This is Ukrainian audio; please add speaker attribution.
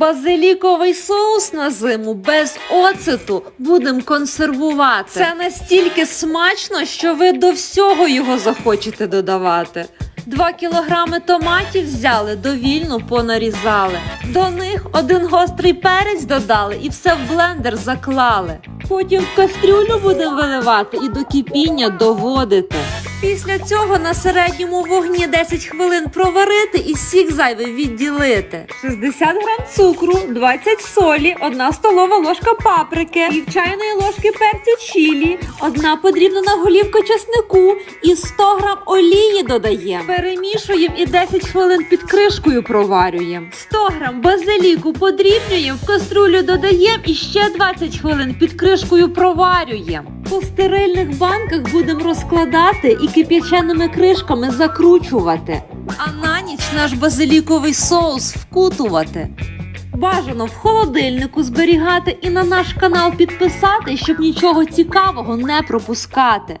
Speaker 1: Базиліковий соус на зиму без оцету будемо консервувати. Це настільки смачно, що ви до всього його захочете додавати. Два кілограми томатів взяли, довільно понарізали. До них один гострий перець додали і все в блендер заклали. Потім в кастрюлю будемо виливати і до кипіння доводити. Після цього на середньому вогні 10 хвилин проварити і сік зайвий відділити. 60 грам цукру, 20 солі, 1 столова ложка паприки, пів чайної ложки перцю чілі, одна подрібнена голівка чеснику і 100 грам олії додаємо. Перемішуємо і 10 хвилин під кришкою проварюємо. 100 грам базиліку подрібнюємо, в каструлю додаємо і ще 20 хвилин під кришкою проварюємо. По стерильних банках будемо розкладати і кип'яченими кришками закручувати. А на ніч наш базиліковий соус вкутувати. Бажано в холодильнику зберігати і на наш канал підписати, щоб нічого цікавого не пропускати.